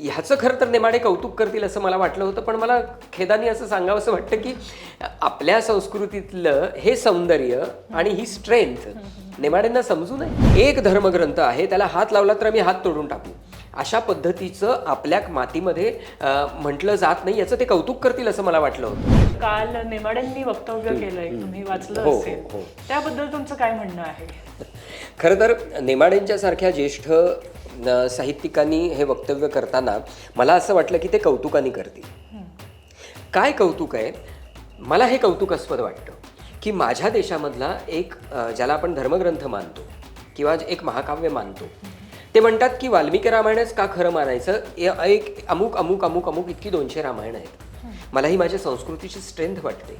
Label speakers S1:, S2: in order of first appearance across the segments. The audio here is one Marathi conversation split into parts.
S1: ह्याचं खरं तर नेमाडे कौतुक करतील असं मला वाटलं होतं पण मला खेदानी असं सांगावं असं वाटतं की आपल्या संस्कृतीतलं हे सौंदर्य आणि ही स्ट्रेंथ नेमाडेंना समजू नये. एक धर्मग्रंथ आहे त्याला हात लावला तर आम्ही हात तोडून टाकू. अशा पद्धतीचं आपल्या मातीमध्ये म्हटलं जात नाही याचं ते कौतुक करतील असं मला वाटलं होतं.
S2: काल नेमाड्यांनी वक्तव्य केलंय तुम्ही वाचलं
S1: हो,
S2: असेल.
S1: हो.
S2: त्याबद्दल तुमचं काय म्हणणं आहे?
S1: खरं तर नेमाडेंच्यासारख्या ज्येष्ठ अ, साहित्यिकांनी हे वक्तव्य करताना मला असं वाटलं की ते कौतुकाने करतील. काय कौतुक आहे? मला हे कौतुकास्पद वाटतं की माझ्या देशामधला एक ज्याला आपण धर्मग्रंथ मानतो किंवा एक महाकाव्य मानतो ते म्हणतात की वाल्मिकी रामायणच का खरं मानायचं? एक अमुक अमुक अमुक अमुक इतकी दोनशे रामायण आहेत. मला ही माझ्या संस्कृतीची स्ट्रेंथ वाटते.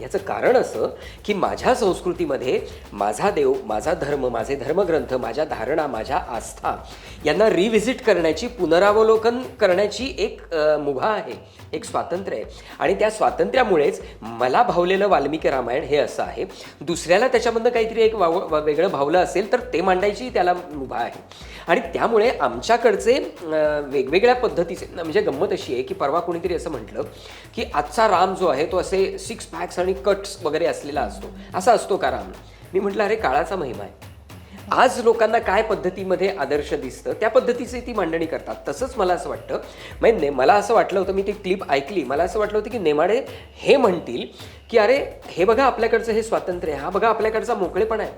S1: याचं कारण असं की माझ्या संस्कृतीमध्ये माझा देव माझा धर्म माझे धर्मग्रंथ माझ्या धारणा माझ्या आस्था यांना रिव्हिजिट करण्याची पुनरावलोकन करण्याची एक मुभा आहे एक स्वातंत्र्य आहे. आणि त्या स्वातंत्र्यामुळेच मला भावलेलं वाल्मिकी रामायण हे असं आहे. दुसऱ्याला त्याच्यामधनं काहीतरी एक वाव वेगळं भावलं असेल तर ते मांडायची त्याला मुभा आहे. आणि त्यामुळे आमच्याकडचे वेगवेगळ्या पद्धतीचे म्हणजे गंमत अशी आहे की परवा कोणीतरी असं म्हटलं की आजचा राम जो आहे तो असे सिक्स पॅक्स आणि कट्स वगैरे असलेला असतो. असा असतो का राम? मी म्हटलं अरे काळाचा महिमा आहे. आज लोकांना काय पद्धतीमध्ये आदर्श दिसतं त्या पद्धतीचे ती मांडणी करतात. तसंच मला असं वाटतं म्हणजे ने मला असं वाटलं होतं मी ती क्लिप ऐकली. मला असं वाटलं होतं की नेमाडे हे म्हणतील की अरे हे बघा आपल्याकडचं हे स्वातंत्र्य आहे. हा बघा आपल्याकडचा मोकळेपणा आहे.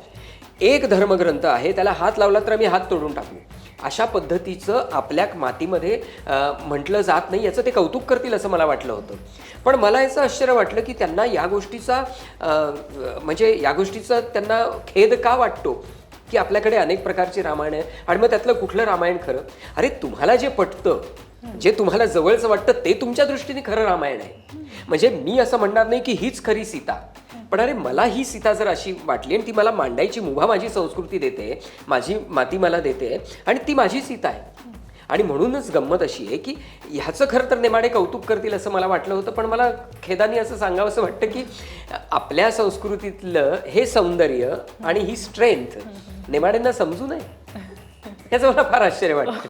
S1: एक धर्मग्रंथ आहे त्याला हात लावला तर आम्ही हात तोडून टाकू अशा पद्धतीचं आपल्या मातीमध्ये म्हटलं जात नाही याचं ते कौतुक करतील असं मला वाटलं होतं. पण मला याचं आश्चर्य वाटलं की त्यांना या गोष्टीचा म्हणजे या गोष्टीचा त्यांना खेद का वाटतो? की आपल्याकडे अनेक प्रकारची रामायण आहे आणि मग त्यातलं कुठलं रामायण खरं? अरे तुम्हाला जे पटतं जे तुम्हाला जवळचं वाटतं ते तुमच्या दृष्टीने खरं रामायण आहे. म्हणजे मी असं म्हणणार नाही की हीच खरी सीता. पण अरे मला ही सीता जर अशी वाटली आणि ती मला मांडायची मुभा माझी संस्कृती देते माझी माती मला देते आणि ती माझी सीता आहे. आणि म्हणूनच गंमत अशी आहे की ह्याचं खरं तर नेमाडे कौतुक करतील असं मला वाटलं होतं पण मला खेदानी असं सांगावं असं वाटतं की आपल्या संस्कृतीतलं हे सौंदर्य आणि ही स्ट्रेंथ नेमाडेंना समजू नये. याचं मला फार आश्चर्य वाटतं.